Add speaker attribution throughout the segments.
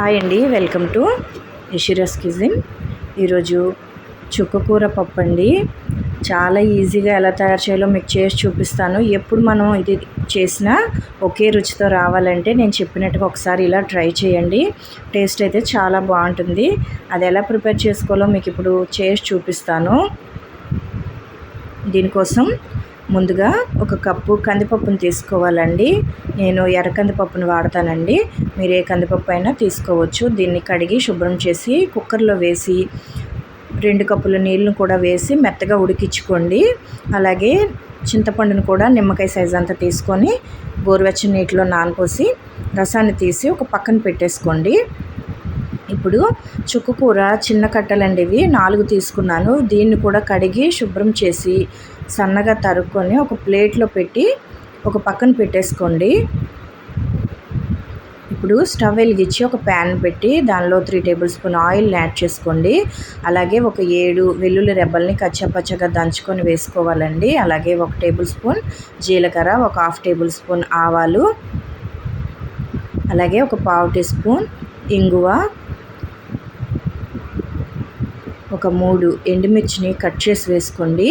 Speaker 1: Hi అండి welcome to ఇషిరస్ కిజిన్ ఈరోజు చుక్కకూర పప్పు అండి చాలా ఈజీగా ఎలా తయారు చేయాలో మీకు చేసి చూపిస్తాను. ఎప్పుడు మనం ఇది చేసినా ఒకే రుచితో రావాలంటే నేను చెప్పినట్టుగా ఒకసారి ఇలా ట్రై చేయండి. టేస్ట్ అయితే చాలా బాగుంటుంది. అది ఎలా ప్రిపేర్ చేసుకోవాలో మీకు ఇప్పుడు చేసి చూపిస్తాను. దీనికోసం ముందుగా ఒక కప్పు కందిపప్పును తీసుకోవాలండి. నేను ఎర్ర కందిపప్పును వాడతానండి. మీరు ఏ కందిపప్పు అయినా తీసుకోవచ్చు. దీన్ని కడిగి శుభ్రం చేసి కుక్కర్లో వేసి రెండు కప్పుల నీళ్ళను కూడా వేసి మెత్తగా ఉడికించుకోండి. అలాగే చింతపండును కూడా నిమ్మకాయ సైజ్ అంతా తీసుకొని గోరువెచ్చని నీటిలో నానపోసి రసాన్ని తీసి ఒక పక్కన పెట్టేసుకోండి. ఇప్పుడు చుక్కు కూర చిన్న కట్టలండి ఇవి. నాలుగు తీసుకున్నాను. దీన్ని కూడా కడిగి శుభ్రం చేసి సన్నగా తరుక్కొని ఒక ప్లేట్లో పెట్టి ఒక పక్కన పెట్టేసుకోండి. ఇప్పుడు స్టవ్ వెలిగించి ఒక ప్యాన్ పెట్టి దానిలో three tablespoon oil add చేసుకోండి. అలాగే ఒక ఏడు వెల్లుల్లి రెబ్బల్ని కచ్చపచ్చగా దంచుకొని వేసుకోవాలండి. అలాగే ఒక టేబుల్ స్పూన్ జీలకర్ర ఒక హాఫ్ టేబుల్ స్పూన్ ఆవాలు అలాగే ఒక పావు టీ స్పూన్ ఇంగువ ఒక మూడు ఎండుమిర్చిని కట్ చేసి వేసుకోండి.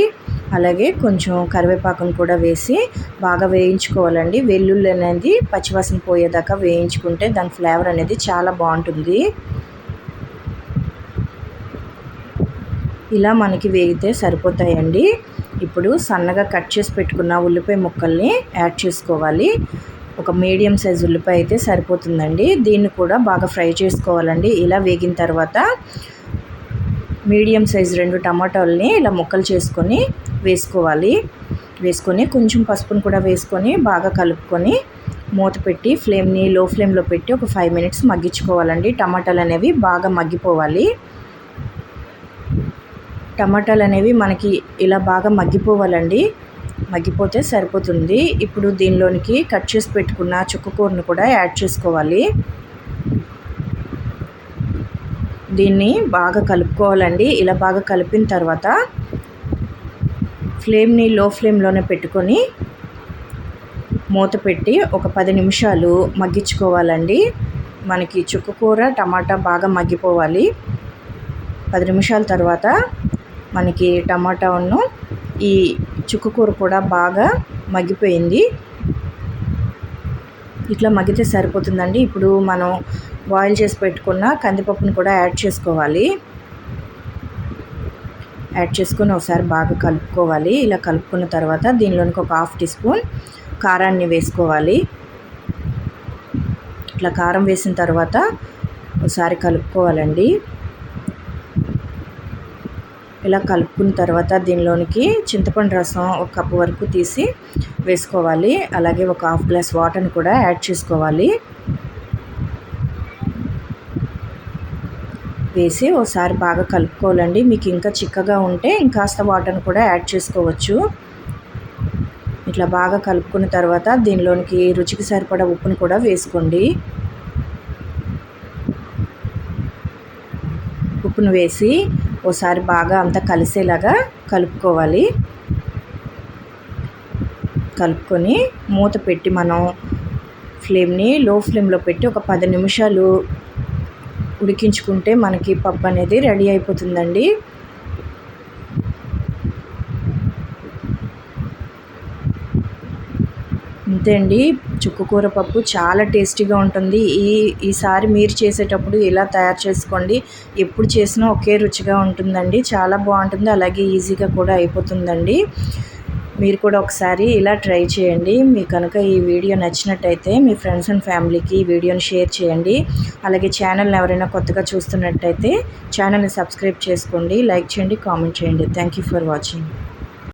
Speaker 1: అలాగే కొంచెం కరివేపాకును కూడా వేసి బాగా వేయించుకోవాలండి. వెల్లుల్లి అనేది పచ్చివాసన పోయేదాకా వేయించుకుంటే దాని ఫ్లేవర్ అనేది చాలా బాగుంటుంది. ఇలా మనకి వేగితే సరిపోతాయండి. ఇప్పుడు సన్నగా కట్ చేసి పెట్టుకున్న ఉల్లిపాయ ముక్కల్ని యాడ్ చేసుకోవాలి. ఒక మీడియం సైజ్ ఉల్లిపాయ అయితే సరిపోతుందండి. దీన్ని కూడా బాగా ఫ్రై చేసుకోవాలండి. ఇలా వేగిన తర్వాత మీడియం సైజ్ రెండు టమాటాలని ఇలా ముక్కలు చేసుకొని వేసుకోవాలి. వేసుకొని కొంచెం పసుపును కూడా వేసుకొని బాగా కలుపుకొని మూత పెట్టి ఫ్లేమ్ని లో ఫ్లేమ్లో పెట్టి ఒక ఫైవ్ మినిట్స్ మగ్గించుకోవాలండి. టమాటాలు అనేవి బాగా మగ్గిపోవాలి. టమాటాలు అనేవి మనకి ఇలా బాగా మగ్గిపోవాలండి. మగ్గిపోతే సరిపోతుంది. ఇప్పుడు దీనిలోనికి కట్ చేసి పెట్టుకున్న చుక్కకూరను కూడా యాడ్ చేసుకోవాలి. దీన్ని బాగా కలుపుకోవాలండి. ఇలా బాగా కలిపిన తర్వాత ఫ్లేమ్ని లో ఫ్లేమ్లోనే పెట్టుకొని మూత పెట్టి ఒక పది నిమిషాలు మగ్గించుకోవాలండి. మనకి చుక్కకూర టమాటా బాగా మగ్గిపోవాలి. పది నిమిషాల తర్వాత మనకి టమాటాను ఈ చుక్కకూర కూడా బాగా మగ్గిపోయింది. ఇట్లా మగ్గితే సరిపోతుందండి. ఇప్పుడు మనం బాయిల్ చేసి పెట్టుకున్న కందిపప్పును కూడా యాడ్ చేసుకోవాలి. యాడ్ చేసుకొని ఒకసారి బాగా కలుపుకోవాలి. ఇలా కలుపుకున్న తర్వాత దీనిలోనికి ఒక హాఫ్ టీ స్పూన్ కారాన్ని వేసుకోవాలి. ఇట్లా కారం వేసిన తర్వాత ఒకసారి కలుపుకోవాలండి. ఇలా కలుపుకున్న తర్వాత దీనిలోనికి చింతపండు రసం ఒక కప్పు వరకు తీసి వేసుకోవాలి. అలాగే ఒక హాఫ్ గ్లాస్ వాటర్ని కూడా యాడ్ చేసుకోవాలి. వేసి ఒకసారి బాగా కలుపుకోవాలండి. మీకు ఇంకా చిక్కగా ఉంటే ఇంకాస్త వాటర్ని కూడా యాడ్ చేసుకోవచ్చు. ఇట్లా బాగా కలుపుకున్న తర్వాత దీనిలోనికి రుచికి సరిపడా ఉప్పుని కూడా వేసుకోండి. ఉప్పును వేసి ఒకసారి బాగా అంతా కలిసేలాగా కలుపుకోవాలి. కలుపుకొని మూత పెట్టి మనం ఫ్లేమ్ని లో ఫ్లేమ్లో పెట్టి ఒక పది నిమిషాలు ఉడికించుకుంటే మనకి పప్పు అనేది రెడీ అయిపోతుందండి. అంతే అండి. చుక్కకూర పప్పు చాలా టేస్టీగా ఉంటుంది. ఈ ఈసారి మీరు చేసేటప్పుడు ఇలా తయారు చేసుకోండి. ఎప్పుడు చేసినా ఒకే రుచిగా ఉంటుందండి. చాలా బాగుంటుంది. అలాగే ఈజీగా కూడా అయిపోతుందండి. మీరు కూడా ఒకసారి ఇలా ట్రై చేయండి. మీకు కనుక ఈ వీడియో నచ్చినట్టయితే మీ ఫ్రెండ్స్ అండ్ ఫ్యామిలీకి ఈ వీడియోని షేర్ చేయండి. అలాగే ఛానల్ని ఎవరైనా కొత్తగా చూస్తున్నట్టయితే ఛానల్ని సబ్స్క్రైబ్ చేసుకోండి. లైక్ చేయండి కామెంట్ చేయండి. Thank you for watching.